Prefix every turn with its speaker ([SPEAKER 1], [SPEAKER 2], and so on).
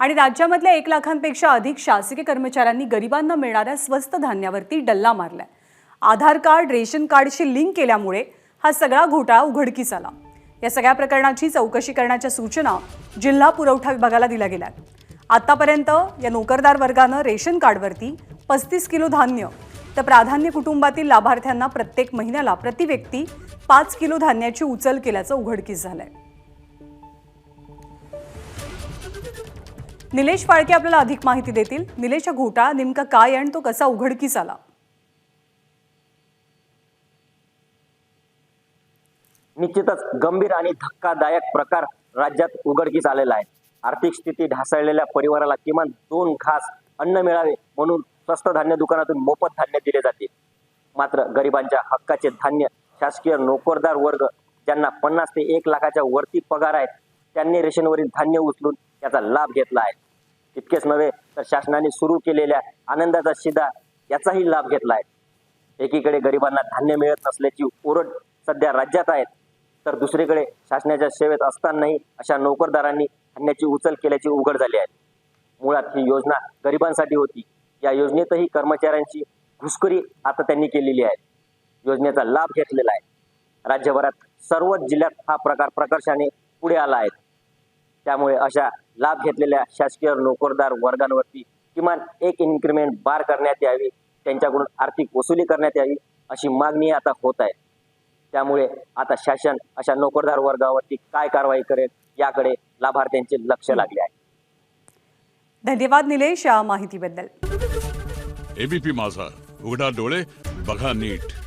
[SPEAKER 1] आणि राज्यामधल्या एक लाखांपेक्षा अधिक शासकीय कर्मचाऱ्यांनी गरिबांना मिळणाऱ्या स्वस्त धान्यावरती डल्ला मारलाय. आधार कार्ड रेशन कार्डशी लिंक केल्यामुळे हा सगळा घोटाळा उघडकीस आला. या सगळ्या प्रकरणाची चौकशी करण्याच्या सूचना जिल्हा पुरवठा विभागाला दिल्या गेल्या आतापर्यंत या नोकरदार वर्गानं रेशन कार्डवरती पस्तीस किलो धान्य तर प्राधान्य कुटुंबातील लाभार्थ्यांना प्रत्येक महिन्याला प्रति व्यक्ती पाच किलो धान्याची उचल केल्याचं उघडकीस झालंय. निलेश फाळके आपल्याला अधिक माहिती देतील. निलेश हा घोटाळा नेमका काय आणि तो कसा उघडकीस आला?
[SPEAKER 2] निश्चितच गंभीर आणि धक्कादायक प्रकार राज्यात उघडकीस आलेला आहे. आर्थिक स्थिती ढासळलेल्या परिवाराला किमान दोन घास अन्न मिळावे म्हणून स्वस्त धान्य दुकानातून मोफत धान्य दिले जाते. मात्र गरिबांच्या हक्काचे धान्य शासकीय नोकरदार वर्ग ज्यांना पन्नास ते एक लाखाच्या वरती पगार आहेत त्यांनी रेशनवरील धान्य उचलून याचा लाभ घेतला आहे. इतकेच नव्हे तर शासनाने सुरू केलेल्या आनंदाचा शिदा याचाही लाभ घेतला आहे. एकीकडे गरिबांना धान्य मिळत नसल्याची ओरड सध्या राज्यात आहे तर दुसरीकडे शासनाच्या सेवेत असतानाही अशा नोकरदारांनी धान्याची उचल केल्याची उघड झाली आहे. मुळात ही योजना गरिबांसाठी होती. या योजनेतही कर्मचाऱ्यांची घुसखोरी आता त्यांनी केलेली आहे. योजनेचा लाभ घेतलेला आहे. राज्यभरात सर्वच जिल्ह्यात हा प्रकार प्रकर्षाने पुढे आला आहे. त्यामुळे अशा लाभ घेतलेल्या शासकीय नोकरदार वर्गांवरती किमान एक इन्क्रिमेंट बार करण्यात यावी त्यांच्याकडून आर्थिक वसुली करण्यात यावी अशी मागणी आता होत आहे. त्यामुळे आता शासन अशा नोकरदार वर्गावरती काय कारवाई करेल याकडे लाभार्थ्यांचे लक्ष लागले आहे.
[SPEAKER 1] धन्यवाद निलेश या माहितीबद्दल.
[SPEAKER 3] एबीपी माझा उघडा डोळे बघा नीट.